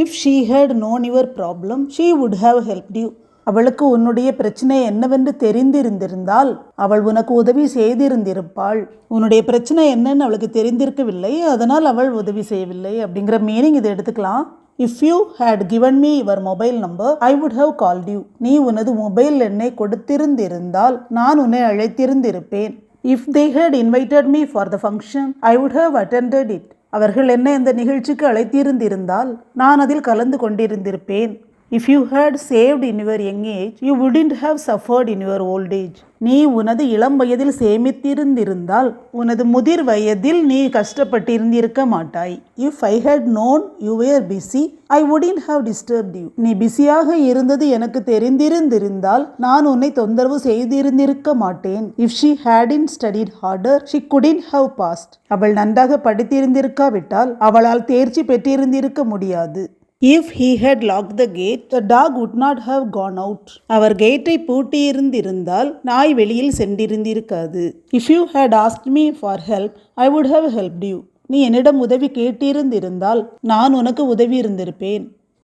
If she had known your problem she would have helped you அவளுக்கு உன்னுடைய பிரச்சனை என்னவென்று தெரிந்திருந்திருந்தால் அவள் உனக்கு உதவி செய்திருந்திருப்பாள். உன்னுடைய பிரச்சனை என்னன்னு அவளுக்கு தெரிந்திருக்கவில்லை. அதனால் அவள் உதவி செய்யவில்லை அப்படிங்கிற மீனிங் இதை எடுத்துக்கலாம். If you had given me your mobile number I would have called you நீ உனது மொபைல் எண்ணை கொடுத்திருந்திருந்தால் நான் உன்னை அழைத்திருந்திருப்பேன். If they had invited me for the function I would have attended it அவர்கள் என்னை இந்த நிகழ்ச்சிக்கு அழைத்திருந்திருந்தால் நான் அதில் கலந்து கொண்டிருந்திருப்பேன். If you had saved in your young age you wouldn't have suffered in your old age நீ உனது இளம் வயதில் சேமித்திருந்திருந்தால் உனது முதிர் வயதில் நீ கஷ்டப்பட்டிருந்திருக்க மாட்டாய். If I had known you were busy I wouldn't have disturb you நீ பிஸியாக இருந்தது எனக்கு தெரிந்திருந்திருந்தால் நான் உன்னை தொந்தரவு செய்திருந்திருக்க மாட்டேன். If she hadn't studied harder she couldn't have passed அவள் நன்றாக படித்திருந்திருக்காவிட்டால் அவளால் தேர்ச்சி பெற்றிருந்திருக்க முடியாது. If he had lock the gate the dog would not have gone out அவர் கேட்டை பூட்டியிருந்திருந்தால் நாய் வெளியில் சென்றிருந்திருக்காது. If you had ask me for help I would have help you நீ என்னிடம் உதவி கேட்டிருந்திருந்தால் நான் உனக்கு உதவி இருந்திருப்பேன்